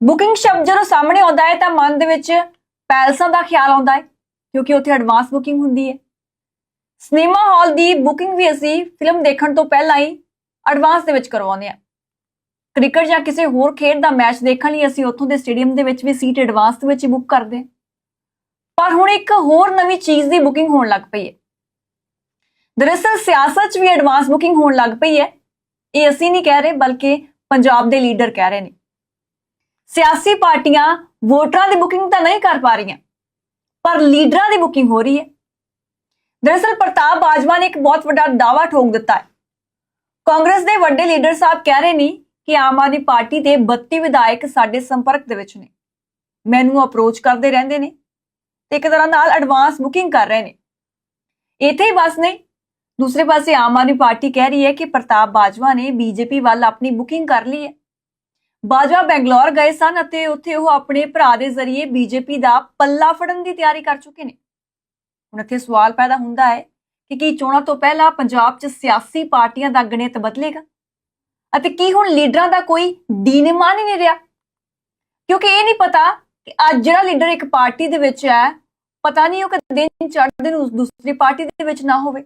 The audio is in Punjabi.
ਬੁਕਿੰਗ ਸ਼ਬਦ ਜਦੋਂ ਸਾਹਮਣੇ ਆਉਂਦਾ ਹੈ ਤਾਂ ਮਨ ਦੇ ਵਿੱਚ ਪੈਲਸਾਂ ਦਾ ਖਿਆਲ ਆਉਂਦਾ ਹੈ, ਕਿਉਂਕਿ ਉੱਥੇ ਐਡਵਾਂਸ ਬੁਕਿੰਗ ਹੁੰਦੀ ਹੈ। ਸਿਨੇਮਾ ਹਾਲ ਦੀ ਬੁਕਿੰਗ ਵੀ ਅਸੀਂ ਫਿਲਮ ਦੇਖਣ ਤੋਂ ਪਹਿਲਾਂ ਹੀ ਐਡਵਾਂਸ ਦੇ ਵਿੱਚ ਕਰਵਾਉਂਦੇ ਹਾਂ। ਕ੍ਰਿਕਟ ਜਾਂ ਕਿਸੇ ਹੋਰ ਖੇਡ ਦਾ ਮੈਚ ਦੇਖਣ ਲਈ ਅਸੀਂ ਉੱਥੋਂ ਦੇ ਸਟੇਡੀਅਮ ਦੇ ਵਿੱਚ ਵੀ ਸੀਟ ਐਡਵਾਂਸ ਦੇ ਵਿੱਚ ਹੀ ਬੁੱਕ ਕਰਦੇ ਪਰ ਹੁਣ ਇੱਕ ਹੋਰ ਨਵੀਂ ਚੀਜ਼ ਦੀ ਬੁਕਿੰਗ ਹੋਣ ਲੱਗ ਪਈ ਹੈ। ਦਰਅਸਲ ਸਿਆਸਤ 'ਚ ਵੀ ਐਡਵਾਂਸ ਬੁਕਿੰਗ ਹੋਣ ਲੱਗ ਪਈ ਹੈ। ਇਹ ਅਸੀਂ ਨਹੀਂ ਕਹਿ ਰਹੇ, ਬਲਕਿ ਪੰਜਾਬ ਦੇ ਲੀਡਰ ਕਹਿ ਰਹੇ ਨੇ। ਸਿਆਸੀ ਪਾਰਟੀਆਂ ਵੋਟਰਾਂ ਦੀ ਬੁਕਿੰਗ ਤਾਂ ਨਹੀਂ ਕਰ ਪਾ ਰਹੀਆਂ, ਪਰ ਲੀਡਰਾਂ ਦੀ ਬੁਕਿੰਗ ਹੋ ਰਹੀ ਹੈ। ਦਰਅਸਲ ਪ੍ਰਤਾਪ ਬਾਜਵਾ ਨੇ ਇੱਕ ਬਹੁਤ ਵੱਡਾ ਦਾਅਵਾ ਠੋਕ ਦਿੱਤਾ ਹੈ। ਕਾਂਗਰਸ ਦੇ ਵੱਡੇ ਲੀਡਰ ਸਾਹਿਬ ਕਹਿ ਰਹੇ ਨੇ ਕਿ ਆਮ ਆਦਮੀ ਪਾਰਟੀ ਦੇ 32 ਵਿਧਾਇਕ ਸਾਡੇ ਸੰਪਰਕ ਦੇ ਵਿੱਚ ਨੇ। ਮੈਨੂੰ ਅਪਰੋਚ ਕਰਦੇ ਰਹਿੰਦੇ ਨੇ ਤੇ ਇੱਕ ਤਰ੍ਹਾਂ ਨਾਲ ਐਡਵਾਂਸ ਬੁਕਿੰਗ ਕਰ ਰਹੇ ਨੇ। ਇੱਥੇ ਹੀ ਬਸ ਨਹੀਂ ਦੂਸਰੇ ਪਾਸੇ ਆਮ ਆਦਮੀ ਪਾਰਟੀ ਕਹਿ ਰਹੀ ਹੈ ਕਿ ਪ੍ਰਤਾਪ ਬਾਜਵਾ ਨੇ ਬੀਜੇਪੀ ਵੱਲ ਆਪਣੀ ਬੁਕਿੰਗ ਕਰ ਲਈ ਹੈ। ਬਾਜਵਾ ਬੈਂਗਲੌਰ ਗਏ ਸਨ ਅਤੇ ਉੱਥੇ ਉਹ ਆਪਣੇ ਭਰਾ ਦੇ ਜ਼ਰੀਏ ਬੀਜੇਪੀ ਦਾ ਪੱਲਾ ਫੜਨ ਦੀ ਤਿਆਰੀ ਕਰ ਚੁੱਕੇ ਨੇ। ਹੁਣ ਇੱਥੇ ਸਵਾਲ ਪੈਦਾ ਹੁੰਦਾ ਹੈ ਕਿ ਕੀ ਚੋਣਾਂ ਤੋਂ ਪਹਿਲਾਂ ਪੰਜਾਬ 'ਚ ਸਿਆਸੀ ਪਾਰਟੀਆਂ ਦਾ ਗਣਿਤ ਬਦਲੇਗਾ? ਅਤੇ ਕੀ ਹੁਣ ਲੀਡਰਾਂ ਦਾ ਕੋਈ ਦੀਨਮਾਨ ਹੀ ਨਹੀਂ ਰਿਹਾ? ਕਿਉਂਕਿ ਇਹ ਨਹੀਂ ਪਤਾ ਕਿ ਅੱਜ ਜਿਹੜਾ ਲੀਡਰ ਇੱਕ ਪਾਰਟੀ ਦੇ ਵਿੱਚ ਹੈ, ਪਤਾ ਨਹੀਂ ਉਹ ਕਦੇ ਦਿਨ ਚੜ੍ਹਦੇ ਨੂੰ ਉਸ ਦੂਸਰੀ ਪਾਰਟੀ ਦੇ ਵਿੱਚ ਨਾ ਹੋਵੇ।